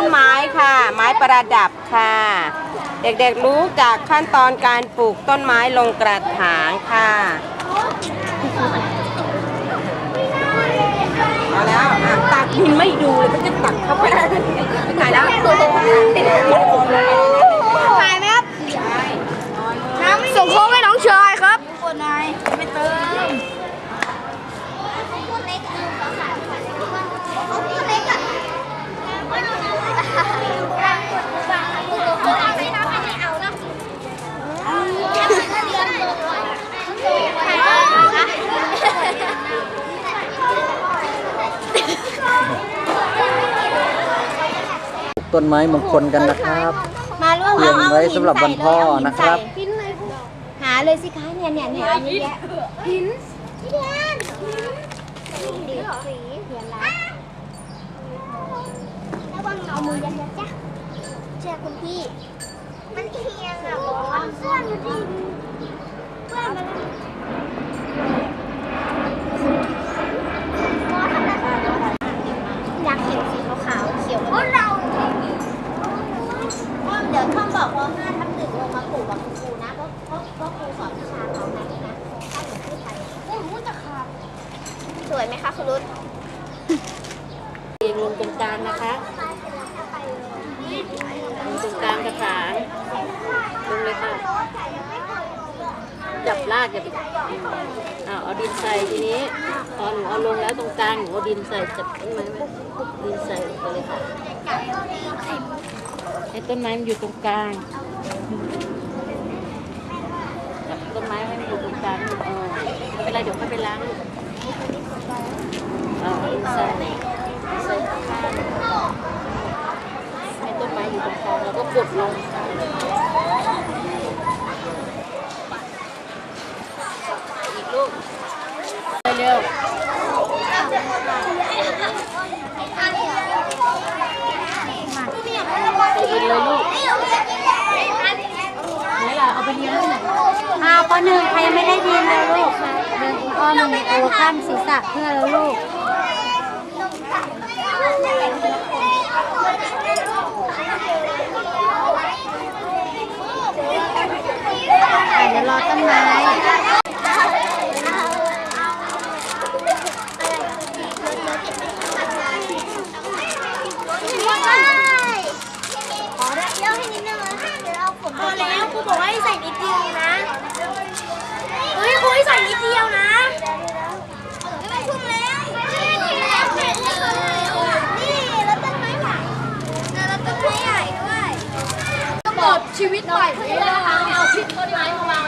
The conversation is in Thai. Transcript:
้นไม้ค่ะ ไม้ประดับค่ะ เด็กๆรู้จากขั้นตอนการปลูกต้นไม้ลงกระถางค่ะเอาแล้วอะตักดินไม่ดูเลยก็จะตักเข้าไปไหนแล้วถ่ายไหมครับส่งโค้งให้น้องชายครับกดนายไปเติม ต้นไม้มงคลกันนะครับมาร่วมเตรียมไว้สำหรับวันพ่อนะครับ หาเลยสิคะเนี่ยเนี่ยเนี่ยเยอะแยะหินพี่แดนดีสีเขียนละระวังเอามือยันยันจ้ะเชื่อคุณพี่ มันเอียงอะบอกว่าเสื้ออยู่ที่เพื่อนมันอยากเห็นสีขาวๆเขียวเพราะเรา ก็ เดี๋ยวท่อมบอกว่าห้าทับหนึ่งลงมาปลูกกับคุณครูนะเพราะเพราะเพราะครูสอนวิชาเขาไหนนะถ้าหนูพูดไทยโอ้รู้จักค่ะสวยไหมคะคุณรุตเองลงตรงกลางนะคะลงตรงกลางกระถางลงเลยค่ะ จับลากอย่าไปอ้าวเอาดินใส่ทีนี้ตอนหนูเอาลงแล้วตรงกลางหนูเอาดินใส่จับต้นไม้ไว้ปุ๊บดินใส่ไปเลยค่ะ ต้นไม้มันอยู่ตรงกลางต้นไม้ให้มันอยู่ตรงกลางเออไม่เป็นไรเดี๋ยวค่อยไปล้างเอาดินใส่ใส่ข้างให้ต้นไม้อยู่ตรงกลางแล้วก็กดลง อีกลูกเร็วไปกินเลยลูกไหน ล่ะเอาไปเลี้ยงที่ไหนอ้าปหนึ่งใครยังไม่ได้ยินเลยลูกเดินอ้อมมีโอข้ามศีรษะเพื่อแล้วลูกอ่เดี๋ยวรอต้นไม้ ขอได้เยอะให้นิดนึงนะเดี๋ยวเอาผมพอ แล้วครูบอกว่าให้ใส่นิดเดียวนะเฮ้ยครูให้ใส่นิดเดียวนะไม่ชุ่มแล้วนี่แล้วเสร็จเลยนี่แล้วต้นไม้ใหญ่แล้วต้นไม้ใหญ่ด้วยก็หมดชีวิตใหม่เลยนะคะเอาพิษต้นไม้มา